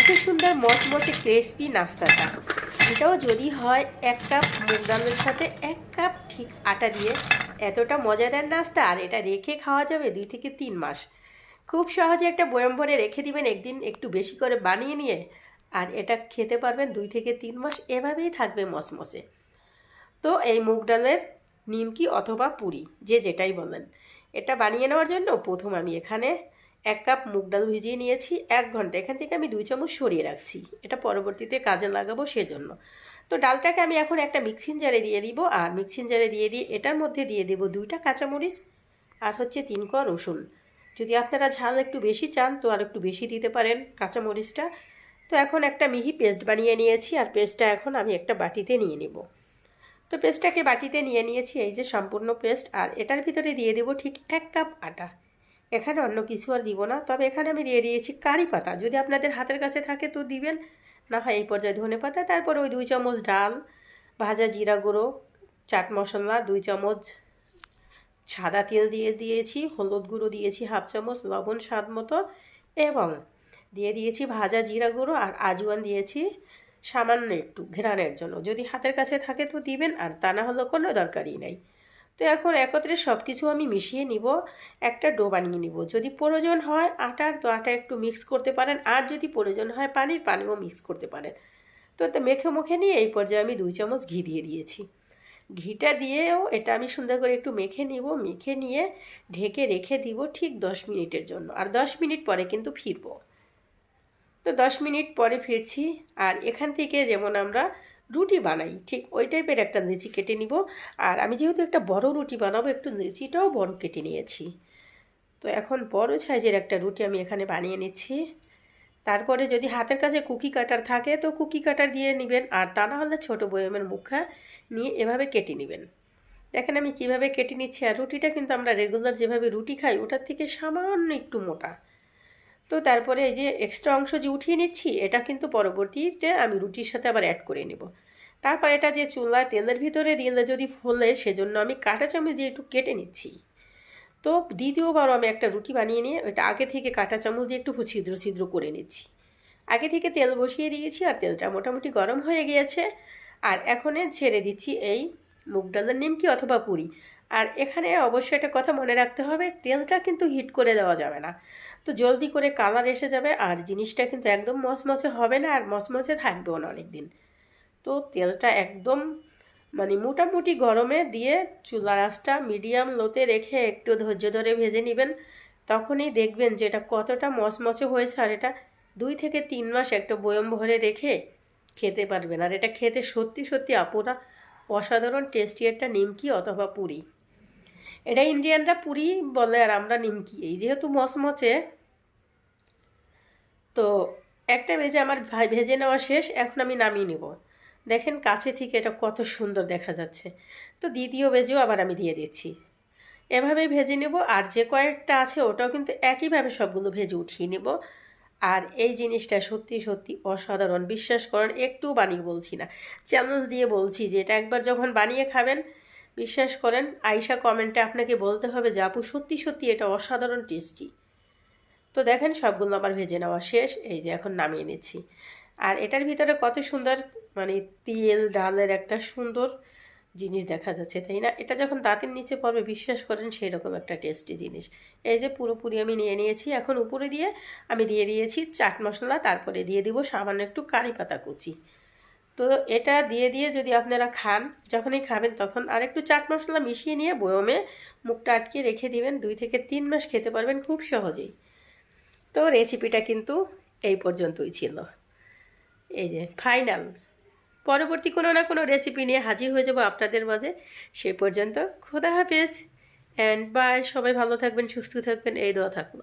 এত সুন্দর, মচমচে ক্রিসপি নাস্তাটা। এটাও যদি হয় এক কাপ মুগ ডালের সাথে এক কাপ ঠিক আটা দিয়ে। এতটা মজাদার নাস্তা, আর এটা রেখে খাওয়া যাবে দুই থেকে তিন মাস। খুব সহজে একটা বয়ম ভরে রেখে দিবেন একদিন একটু বেশি করে বানিয়ে নিয়ে। আর এটা খেতে পারবেন দুই থেকে তিন মাস, এভাবেই থাকবে মসমসে তো এই মুগ ডালের নিমকি অথবা পুরি, যে যেটাই বলেন। এটা বানিয়ে নেওয়ার জন্য প্রথম আমি এখানে এক কাপ মুগ ডাল ভিজিয়ে নিয়েছি, এক ঘণ্টা। এখান থেকে আমি দুই চামচ সরিয়ে রাখছি। এটা পরবর্তীতে কাজে লাগাবো সেজন্য। তো ডালটাকে আমি এখন একটা মিক্সিং জারে দিয়ে দিব। আর মিক্সিং জারে দিয়ে দিয়ে এটার মধ্যে দিয়ে দেবো দুইটা কাঁচামরিচ আর হচ্ছে তিন কোয়া রসুন। যদি আপনারা ঝাল একটু বেশি চান, তো আর একটু বেশি দিতে পারেন কাঁচামরিচটা। তো এখন একটা মিহি পেস্ট বানিয়ে নিয়েছি। আর পেস্টটা এখন আমি একটা বাটিতে নিয়ে নেব। তো পেস্টটাকে বাটিতে নিয়ে নিয়েছি, এই যে সম্পূর্ণ পেস্ট। আর এটার ভিতরে দিয়ে দেবো ঠিক এক কাপ আটা। এখানে অন্য কিছু আর দিব না। তবে এখানে আমি দিয়ে দিয়েছি কারি পাতা। যদি আপনাদের হাতের কাছে থাকে তো দিবেন, না হয় এই পর্যায়ে ধনে পাতা। তারপর ওই দুই চামচ ডাল, ভাজা জিরা গুঁড়ো, চাট মশলা, দুই চামচ সাদা তেল দিয়ে দিয়েছি, হলুদ গুঁড়ো দিয়েছি হাফ চামচ লবণ স্বাদ মতো এবং দিয়ে দিয়েছি ভাজা জিরা গুঁড়ো আর আজওয়ান দিয়েছি সামান্য একটু ঘেরানোর জন্য। যদি হাতের কাছে থাকে তো দিবেন আর তা না হলে কোনো দরকারই নাই। তো এখন একত্রে সব কিছু আমি মিশিয়ে নিব, একটা ডো বানিয়ে নিব। যদি প্রয়োজন হয় আটার, তো আটা একটু মিক্স করতে পারেন। আর যদি প্রয়োজন হয় পানির, পানিও মিক্স করতে পারেন। তো মেখে মুখে নিয়ে এই পর্যায়ে আমি দুই চামচ ঘি দিয়ে দিয়েছি। ঘিটা দিয়েও এটা আমি সুন্দর করে একটু মেখে নিব। মেখে নিয়ে ঢেকে রেখে দিব ঠিক দশ মিনিটের জন্য। আর দশ মিনিট পরে কিন্তু ফিরবো। তো দশ মিনিট পরে ফিরছি। আর এখান থেকে যেমন আমরা রুটি বানাই। ঠিক ওই টাইপের একটা লিচি কেটে নিব। আর আমি যেহেতু একটা বড় রুটি বানাবো, একটু লিচিটাও বড় কেটে নিয়েছি। তো এখন বড় সাইজের একটা রুটি আমি এখানে বানিয়ে নিচ্ছি। তারপরে যদি হাতের কাছে কুকি কাটার থাকে, তো কুকি কাটার দিয়ে নেবেন। আর তা না হলে ছোটো বয়মের মুখা নিয়ে এভাবে কেটে নেবেন। দেখেন আমি কীভাবে কেটে নিচ্ছি। আর রুটিটা কিন্তু আমরা রেগুলার যেভাবে রুটি খাই, ওটার থেকে সামান্য একটু মোটা। তো তারপরে এই যে এক্সট্রা অংশ যে উঠিয়ে নিচ্ছি, এটা কিন্তু পরবর্তীতে আমি রুটির সাথে আবার অ্যাড করে নেব। তারপর এটা যে চুলা তেলের ভিতরে দিলে যদি ফোলে, সেজন্য আমি কাঁটা চামচ দিয়ে একটু কেটে নিচ্ছি। তো দ্বিতীয়বারও আমি একটা রুটি বানিয়ে নিয়ে ওটা আগে থেকে কাঁটা চামচ দিয়ে একটু ছিদ্র ছিদ্র করে নিচ্ছি। আগে থেকে তেল বসিয়ে দিয়েছি আর তেলটা মোটামুটি গরম হয়ে গিয়েছে। আর এখনে ছেড়ে দিচ্ছি এই মুগ ডালের নিমকি অথবা পুরি। আর এখানে অবশ্যই একটা কথা মনে রাখতে হবে, তেলটা কিন্তু হিট করে দেওয়া যাবে না। তো জলদি করে কালার এসে যাবে আর জিনিসটা কিন্তু একদম মচমচে হবে না আর মচমচে থাকবেও না অনেক দিন তো তেলটা একদম মানে মোটামুটি গরমে দিয়ে চুলা আঁচটা মিডিয়াম লোতে রেখে একটু ধৈর্য ধরে ভেজে নেবেন। তখনই দেখবেন যে এটা কতটা মচমচে হয়েছে আর এটা দুই থেকে তিন মাস একটা বয়ম ভরে রেখে খেতে পারবেন। আর এটা খেতে সত্যি সত্যি আপুরা অসাধারণ টেস্টি একটা নিমকি অথবা পুরি। এটা ইন্ডিয়ানরা পুরি বলে আর আমরা নিমকি। এই যেহেতু মচমচে, তো একটা ভেজে আমার ভেজে নেওয়া শেষ, এখন আমি নামিয়ে নেব। দেখেন কাছে থেকে এটা কত সুন্দর দেখা যাচ্ছে। তো দ্বিতীয় ভেজেও আবার আমি দিয়ে দিচ্ছি। এভাবেই ভেজে নেব, আর যে কয়েকটা আছে ওটাও কিন্তু একইভাবে সবগুলো ভেজে উঠিয়ে নেব। আর এই জিনিসটা সত্যি সত্যি অসাধারণ, বিশ্বাস করেন একটু বানিয়ে বলছি না। চ্যালেঞ্জ দিয়ে বলছি যে এটা একবার যখন বানিয়ে খাবেন বিশ্বাস করেন আইসা কমেন্টে আপনাকে বলতে হবে যে, আপু, সত্যি সত্যি এটা অসাধারণ টেস্টি। তো দেখেন সবগুলো আমার ভেজে নেওয়া শেষ, এই যে এখন নামিয়ে নিচ্ছি। আর এটার ভিতরে কত সুন্দর মানে তেল, ডালের একটা সুন্দর জিনিস দেখা যাচ্ছে, তাই না? এটা যখন দাঁতের নিচে পড়বে, বিশ্বাস করেন সেই রকম একটা টেস্টি জিনিস। এই যে পুরোপুরি আমি নিয়ে নিয়েছি, এখন উপরে দিয়ে আমি দিয়ে দিয়েছি চাট মশলা, তারপরে দিয়ে দিব সামান্য একটু কারি পাতা কুচি। তো এটা দিয়ে দিয়ে যদি আপনারা খান, যখনই খাবেন তখন আর একটু চাট মশলা মিশিয়ে নিয়ে বয়মে মুখটা আটকে রেখে দিবেন। দুই থেকে তিন মাস খেতে পারবেন খুব সহজেই। তো রেসিপিটা কিন্তু এই পর্যন্তই ছিল। এই যে ফাইনাল পরবর্তী কোনো না কোনো রেসিপি নিয়ে হাজির হয়ে যাব আপনাদের মাঝে। সে পর্যন্ত খোদা হাফেজ। অ্যান্ড বাই সবাই ভালো থাকবেন, সুস্থ থাকবেন, এই দোয়া থাকল।